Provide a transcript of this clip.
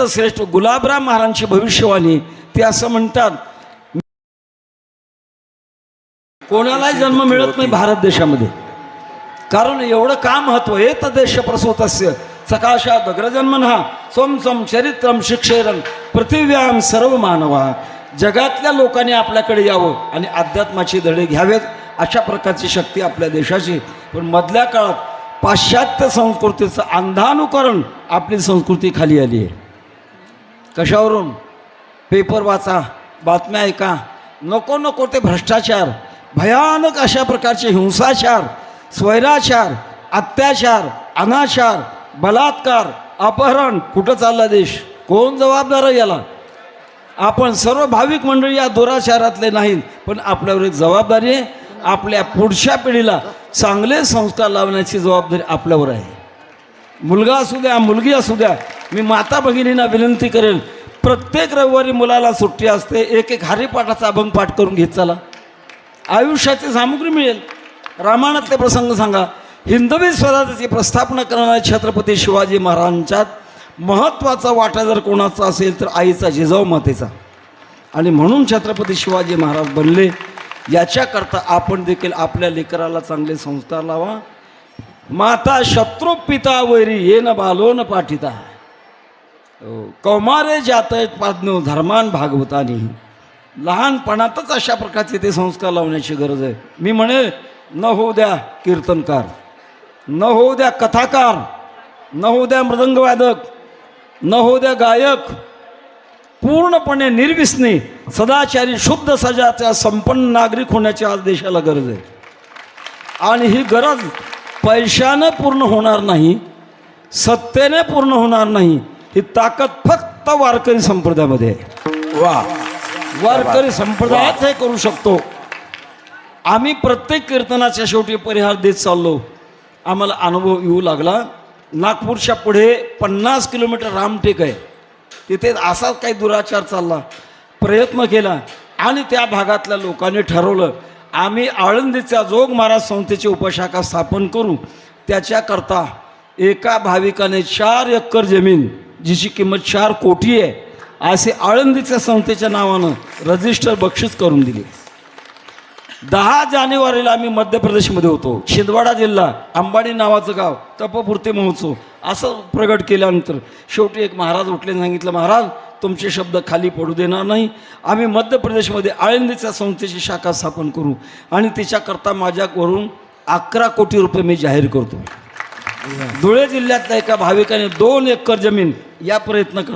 श्रेष्ठ गुलाबराम महाराजांची भविष्यवाणी. ते असं म्हणतात कोणालाही जन्म मिळत नाही भारत देशामध्ये. कारण एवढं का महत्त्व? आहे तर देश प्रसूतस्य. सकाशात अग्रजन्मन सोम सोम चरित्रम शिक्षेरम पृथिव्याम सर्व मानवा जगातल्या लोकांनी आपल्याकडे यावं आणि अध्यात्माची धडे घ्यावेत अशा प्रकारची शक्ती आपल्या देशाची. पण मधल्या काळात पाश्चात्य संस्कृतीचं अंधानुकरण आपली संस्कृती खाली आली आहे. कशावरून? पेपर वाचा बातम्या ऐका. नको नको ते भ्रष्टाचार. भयानक अशा प्रकारचे हिंसाचार स्वैराचार अत्याचार अनाचार बलात्कार अपहरण. कुठं चालला देश? कोण जबाबदार आहे याला? आपण सर्व भाविक मंडळी या दुराचारातले नाहीत पण आपल्यावर एक जबाबदारी आहे. आपल्या पुढच्या पिढीला चांगले संस्कार लावण्याची जबाबदारी आपल्यावर आहे. मुलगा असू द्या मुलगी असू द्या मी माता भगिनींना विनंती करेन प्रत्येक रविवारी मुलाला सुट्टी असते एक एक हरिपाठाचा अभंग पाठ करून घेत चला. आयुष्याची सामुग्री मिळेल. रामायणातले प्रसंग सांगा. हिंदवी स्वराज्याची प्रस्थापना करणाऱ्या छत्रपती शिवाजी महाराजांच्यात महत्त्वाचा वाटा जर कोणाचा असेल तर आईचा जिजाऊ मातेचा. आणि म्हणून छत्रपती शिवाजी महाराज बनले. याच्याकरता आपण देखील आपल्या लेकराला चांगले संस्कार लावा. माता शत्रू पिता वैरी ये न बालो न पाठिता कौमारे जात पाज्ञ धर्मान भागवतानी. लहानपणातच अशा प्रकारचे ते संस्कार लावण्याची गरज आहे. मी म्हणे न होऊ द्या कीर्तनकार न होऊ द्या कथाकार न होऊ द्या मृदंगवादक न होऊ द्या गायक. पूर्णपणे निर्विसनी सदाचारी शुद्ध सजाचा संपन्न नागरिक होण्याची आज देशाला गरज आहे. आणि ही गरज पैशानं पूर्ण होणार नाही सत्तेने पूर्ण होणार नाही ही ताकद फक्त वारकरी संप्रदायामध्ये आहे. वा. वारकरी संप्रदायात हे करू शकतो. आम्ही प्रत्येक कीर्तनाच्या शेवटी परिहार देत चाललो. आम्हाला अनुभव येऊ लागला. नागपूरच्या पुढे पन्नास किलोमीटर रामटेक आहे. तिथे असाच काही दुराचार चालला. प्रयत्न केला आणि त्या भागातल्या लोकांनी ठरवलं आम्ही आळंदीच्या जोग महाराज संस्थेची उपशाखा स्थापन करू. त्याच्याकरता एका भाविकाने चार एकर जमीन जिची किंमत चार कोटी आहे असे आळंदीच्या संस्थेच्या नावानं रजिस्टर बक्षीस करून दिले. दहा जानेवारीला आम्ही मध्य प्रदेशमध्ये होतो. छिंदवाडा जिल्हा अंबाडी नावाचं गाव तपपूर्ती महोत्सव असं प्रगट केल्यानंतर शेवटी एक महाराज उठले सांगितलं महाराज तुमचे शब्द खाली पडू देणार नाही. आम्ही मध्य प्रदेशमध्ये आळंदीच्या संस्थेची शाखा स्थापन करू आणि तिच्याकरता माझ्यावरून अकरा कोटी रुपये मी जाहीर करतो. धुळे जिल्ह्यातल्या एका भाविकाने दोन एकर जमीन या प्रयत्न करतो